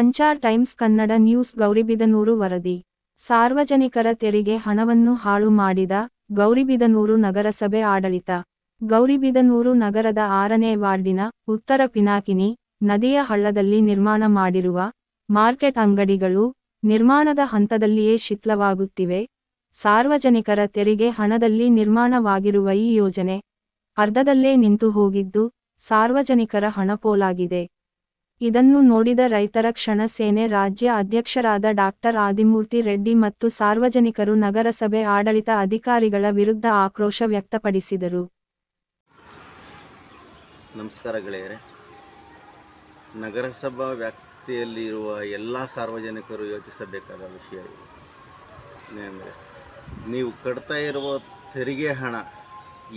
Sanchar times Kannada news Gauribidanur ವರದಿ. ಸಾರ್ವಜನಿಕರ ತೆರಿಗೆ ಹಣವನ್ನು ಹಾಳು ಮಾಡಿದ ಗೌರಿಬಿದನೂರು ನಗರಸಭೆ ಆಡಳಿತ. ಗೌರಿಬಿದನೂರು ನಗರದ ಆರನೇ ವಾರ್ಡಿನ ಉತ್ತರ ಪಿನಾಕಿನಿ ನದಿಯ ಹಳ್ಳದಲ್ಲಿ ನಿರ್ಮಾಣ ಮಾಡಿರುವ ಮಾರ್ಕೆಟ್ ಅಂಗಡಿಗಳು ನಿರ್ಮಾಣದ ಹಂತದಲ್ಲಿಯೇ ಶಿಥಿಲವಾಗುತ್ತಿವೆ. ಸಾರ್ವಜನಿಕರ ತೆರಿಗೆ ಹಣದಲ್ಲಿ ನಿರ್ಮಾಣವಾಗಿರುವ ಈ ಯೋಜನೆ ಅರ್ಧದಲ್ಲೇ ನಿಂತು ಹೋಗಿದ್ದು ಸಾರ್ವಜನಿಕರ ಹಣ ಪೋಲಾಗಿದೆ. ಇದನ್ನು ನೋಡಿದ ರೈತರ ಕ್ಷಣ ಸೇನೆ ರಾಜ್ಯ ಅಧ್ಯಕ್ಷರಾದ ಡಾಕ್ಟರ್ ಆದಿಮೂರ್ತಿ ರೆಡ್ಡಿ ಮತ್ತು ಸಾರ್ವಜನಿಕರು ನಗರಸಭೆ ಆಡಳಿತ ಅಧಿಕಾರಿಗಳ ವಿರುದ್ಧ ಆಕ್ರೋಶ ವ್ಯಕ್ತಪಡಿಸಿದರು. ನಮಸ್ಕಾರ ಗೆಳೆಯರೆ. ನಗರಸಭಾ ವ್ಯಾಪ್ತಿಯಲ್ಲಿರುವ ಎಲ್ಲ ಸಾರ್ವಜನಿಕರು ಯೋಚಿಸಬೇಕಾದ ವಿಷಯ ಅಂದರೆ, ನೀವು ಕಟ್ತಾ ಇರುವ ತೆರಿಗೆ ಹಣ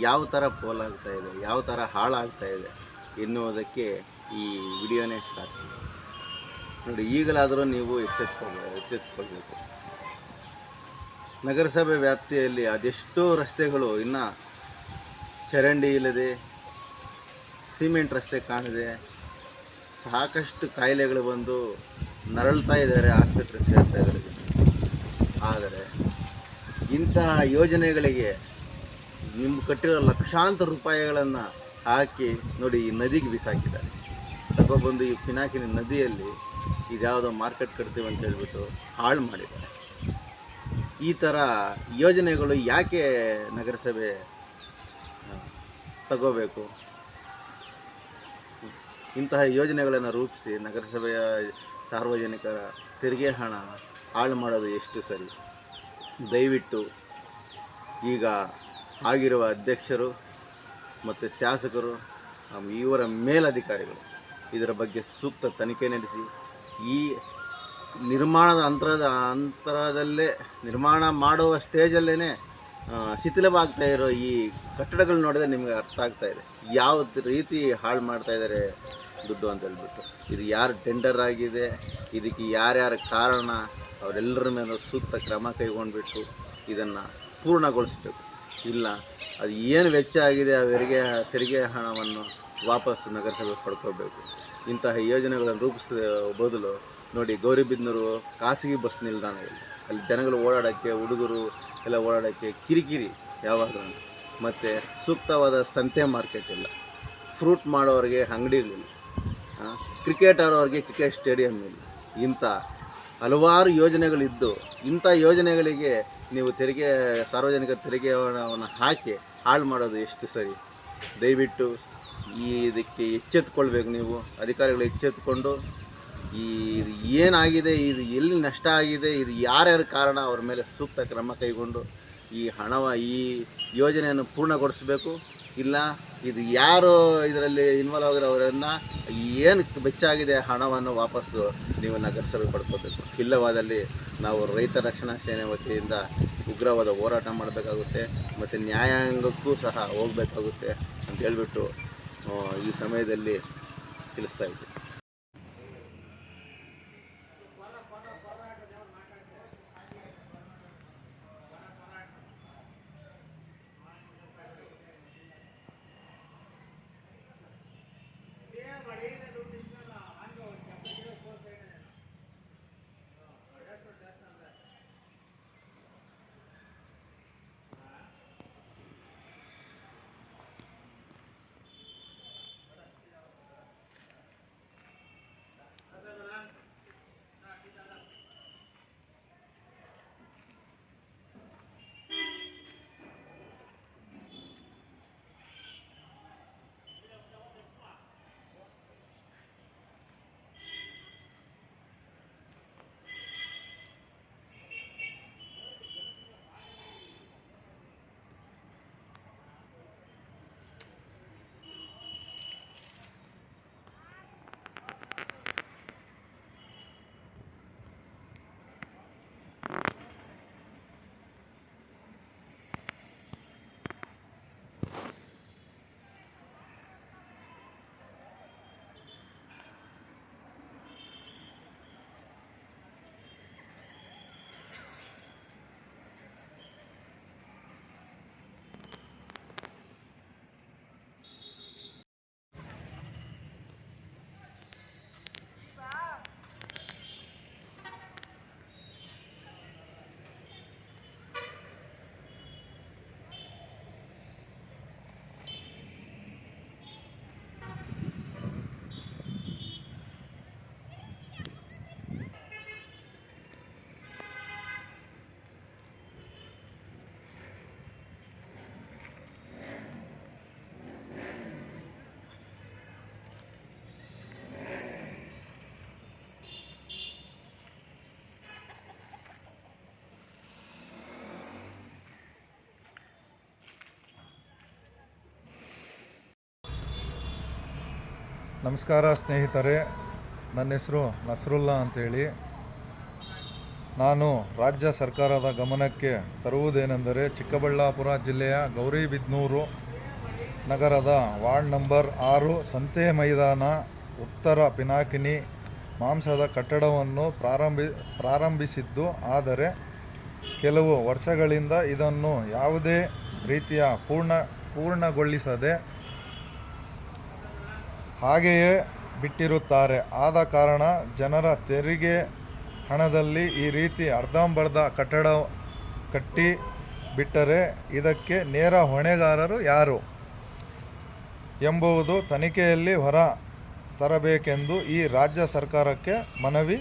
ಯಾವ ಥರ ಪೋಲಾಗ್ತಾ ಇದೆ, ಯಾವ ಥರ ಹಾಳಾಗ್ತಾ ಇದೆ ಎನ್ನುವುದಕ್ಕೆ ಈ ವಿಡಿಯೋನೇ ಸಾಕ್ಷಿ ನೋಡಿ, ಈಗಲಾದರೂ ನೀವು ಎಚ್ಚೆತ್ಕೊಳ್ಬೇಕು ಎಚ್ಚೆತ್ಕೊಳ್ಬೇಕು. ನಗರಸಭೆ ವ್ಯಾಪ್ತಿಯಲ್ಲಿ ಅದೆಷ್ಟೋ ರಸ್ತೆಗಳು ಇನ್ನು ಚರಂಡಿ ಇಲ್ಲದೆ, ಸಿಮೆಂಟ್ ರಸ್ತೆ ಕಾಣದೆ, ಸಾಕಷ್ಟು ಕಾಯಿಲೆಗಳು ಬಂದು ನರಳ್ತಾ ಇದ್ದಾರೆ, ಆಸ್ಪತ್ರೆ ಸೇರ್ತಾ ಇದ್ದಾರೆ. ಆದರೆ ಇಂತಹ ಯೋಜನೆಗಳಿಗೆ ನಿಮ್ಮ ಕಟ್ಟಿರೋ ಲಕ್ಷಾಂತರ ರೂಪಾಯಿಗಳನ್ನು ಹಾಕಿ ನೋಡಿ ಈ ನದಿಗೆ ಬಿಸಾಕಿದ್ದಾರೆ. ತಗೊಬಂದು ಈ ಪಿನಾಕಿನ ನದಿಯಲ್ಲಿ ಇದ್ಯಾವುದೋ ಮಾರ್ಕೆಟ್ ಕಟ್ತೀವಿ ಅಂತ ಹೇಳ್ಬಿಟ್ಟು ಹಾಳು ಮಾಡಿದ್ದಾರೆ. ಈ ಥರ ಯೋಜನೆಗಳು ಯಾಕೆ ನಗರಸಭೆ ತಗೋಬೇಕು? ಇಂತಹ ಯೋಜನೆಗಳನ್ನು ರೂಪಿಸಿ ನಗರಸಭೆಯ ಸಾರ್ವಜನಿಕರ ತೆರಿಗೆ ಹಣ ಹಾಳು ಮಾಡೋದು ಎಷ್ಟು ಸರಿ? ದಯವಿಟ್ಟು ಈಗ ಆಗಿರುವ ಅಧ್ಯಕ್ಷರು ಮತ್ತು ಶಾಸಕರು ಇವರ ಮೇಲಧಿಕಾರಿಗಳು ಇದರ ಬಗ್ಗೆ ಸೂಕ್ತ ತನಿಖೆ ನಡೆಸಿ. ಈ ನಿರ್ಮಾಣದ ಅಂತರದ, ಅಂತರದಲ್ಲೇ ನಿರ್ಮಾಣ ಮಾಡುವ ಸ್ಟೇಜಲ್ಲೇ ಶಿಥಿಲವಾಗ್ತಾ ಇರೋ ಈ ಕಟ್ಟಡಗಳು ನೋಡಿದ್ರೆ ನಿಮಗೆ ಅರ್ಥ ಆಗ್ತಾ ಇದೆ. ಯಾವ ರೀತಿ ಹಾಳು ಮಾಡ್ತಾ ಇದ್ದಾರೆ ದುಡ್ಡು ಅಂತ ಹೇಳ್ಬಿಟ್ಟು. ಇದು ಯಾರು ಟೆಂಡರ್ ಆಗಿದೆ, ಇದಕ್ಕೆ ಯಾರ್ಯಾರ ಕಾರಣ, ಅವರೆಲ್ಲರ ಮೇಲೆ ಸೂಕ್ತ ಕ್ರಮ ಕೈಗೊಂಡ್ಬಿಟ್ಟು ಇದನ್ನು ಪೂರ್ಣಗೊಳಿಸ್ಬೇಕು. ಇಲ್ಲ, ಅದು ಏನು ವೆಚ್ಚ ಆಗಿದೆ, ಅವರಿಗೆ ತೆರಿಗೆ ಹಣವನ್ನು ವಾಪಸ್ ನಗರಸಭೆ ಪಡ್ಕೋಬೇಕು. ಇಂತಹ ಯೋಜನೆಗಳನ್ನು ರೂಪಿಸಿದ ಬದಲು ನೋಡಿ ಗೌರಿಬಿದನೂರು ಖಾಸಗಿ ಬಸ್ ನಿಲ್ದಾಣ ಅಲ್ಲಿ ಜನಗಳು ಓಡಾಡೋಕ್ಕೆ, ಹುಡುಗರು ಎಲ್ಲ ಓಡಾಡೋಕ್ಕೆ ಕಿರಿಕಿರಿ ಯಾವಾಗ ಮತ್ತು ಸೂಕ್ತವಾದ ಸಂತೆ ಮಾರ್ಕೆಟ್ ಇಲ್ಲ. ಫ್ರೂಟ್ ಮಾಡೋರಿಗೆ ಇರಲಿಲ್ಲ ಕ್ರಿಕೆಟ್ ಆಡೋರಿಗೆ ಕ್ರಿಕೆಟ್ ಸ್ಟೇಡಿಯಂ ಇಲ್ಲ. ಇಂಥ ಹಲವಾರು ಯೋಜನೆಗಳಿದ್ದು, ಇಂಥ ಯೋಜನೆಗಳಿಗೆ ನೀವು ತೆರಿಗೆ, ಸಾರ್ವಜನಿಕ ತೆರಿಗೆ ಹಾಕಿ ಹಾಳು ಮಾಡೋದು ಎಷ್ಟು ಸರಿ? ದಯವಿಟ್ಟು ಈ ಇದಕ್ಕೆ ಎಚ್ಚೆತ್ಕೊಳ್ಬೇಕು ನೀವು. ಅಧಿಕಾರಿಗಳು ಎಚ್ಚೆತ್ಕೊಂಡು ಈ ಇದು ಏನಾಗಿದೆ, ಇದು ಎಲ್ಲಿ ನಷ್ಟ ಆಗಿದೆ, ಇದು ಯಾರ್ಯಾರ ಕಾರಣ ಅವ್ರ ಮೇಲೆ ಸೂಕ್ತ ಕ್ರಮ ಕೈಗೊಂಡು ಈ ಹಣವ, ಈ ಯೋಜನೆಯನ್ನು ಪೂರ್ಣಗೊಳಿಸಬೇಕು. ಇಲ್ಲ, ಇದು ಯಾರು ಇದರಲ್ಲಿ ಇನ್ವಾಲ್ವ್ ಆಗಿರೋರನ್ನು ಏನು ಬೆಚ್ಚಾಗಿದೆ ಹಣವನ್ನು ವಾಪಸ್ಸು ನೀವು ನಗರಸಭೆ ಪಡ್ಕೋಬೇಕು. ಇಲ್ಲವಾದಲ್ಲಿ ನಾವು ರೈತ ರಕ್ಷಣಾ ಸೇನೆ ವತಿಯಿಂದ ಉಗ್ರವಾದ ಹೋರಾಟ ಮಾಡಬೇಕಾಗುತ್ತೆ, ಮತ್ತು ನ್ಯಾಯಾಂಗಕ್ಕೂ ಸಹ ಹೋಗಬೇಕಾಗುತ್ತೆ ಅಂತ ಹೇಳಿಬಿಟ್ಟು ಈ ಸಮಯದಲ್ಲಿ ತಿಳಿಸ್ತಾ ಇದ್ದೆ. ನಮಸ್ಕಾರ ಸ್ನೇಹಿತರೆ, ನನ್ನ ಹೆಸರು ನಸ್ರುಲ್ಲಾ ಅಂತೇಳಿ. ನಾನು ರಾಜ್ಯ ಸರ್ಕಾರದ ಗಮನಕ್ಕೆ ತರುವುದೇನೆಂದರೆ ಚಿಕ್ಕಬಳ್ಳಾಪುರ ಜಿಲ್ಲೆಯ ಗೌರಿಬಿದನೂರು ನಗರದ ವಾರ್ಡ್ ನಂಬರ್ ಆರು ಸಂತೆ ಮೈದಾನ ಉತ್ತರ ಪಿನಾಕಿನಿ ಮಾಂಸದ ಕಟ್ಟಡವನ್ನು ಪ್ರಾರಂಭಿ, ಪ್ರಾರಂಭಿಸಿದ್ದು, ಆದರೆ ಕೆಲವು ವರ್ಷಗಳಿಂದ ಇದನ್ನು ಯಾವುದೇ ರೀತಿಯ ಪೂರ್ಣ, ಪೂರ್ಣಗೊಳಿಸದೆ ಹಾಗೆಯೇ ಬಿಟ್ಟಿರುತ್ತಾರೆ. ಆದ ಕಾರಣ ಜನರ ತೆರಿಗೆ ಹಣದಲ್ಲಿ ಈ ರೀತಿ ಅರ್ಧಂಬರ್ಧ ಕಟ್ಟಡ ಕಟ್ಟಿ ಬಿಟ್ಟರೆ ಇದಕ್ಕೆ ನೇರ ಹೊಣೆಗಾರರು ಯಾರು ಎಂಬುವುದು ತನಿಖೆಯಲ್ಲಿ ಹೊರ ತರಬೇಕೆಂದು ಈ ರಾಜ್ಯ ಸರ್ಕಾರಕ್ಕೆ ಮನವಿ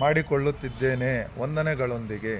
ಮಾಡಿಕೊಳ್ಳುತ್ತಿದ್ದೇನೆ. ವಂದನೆಗಳೊಂದಿಗೆ.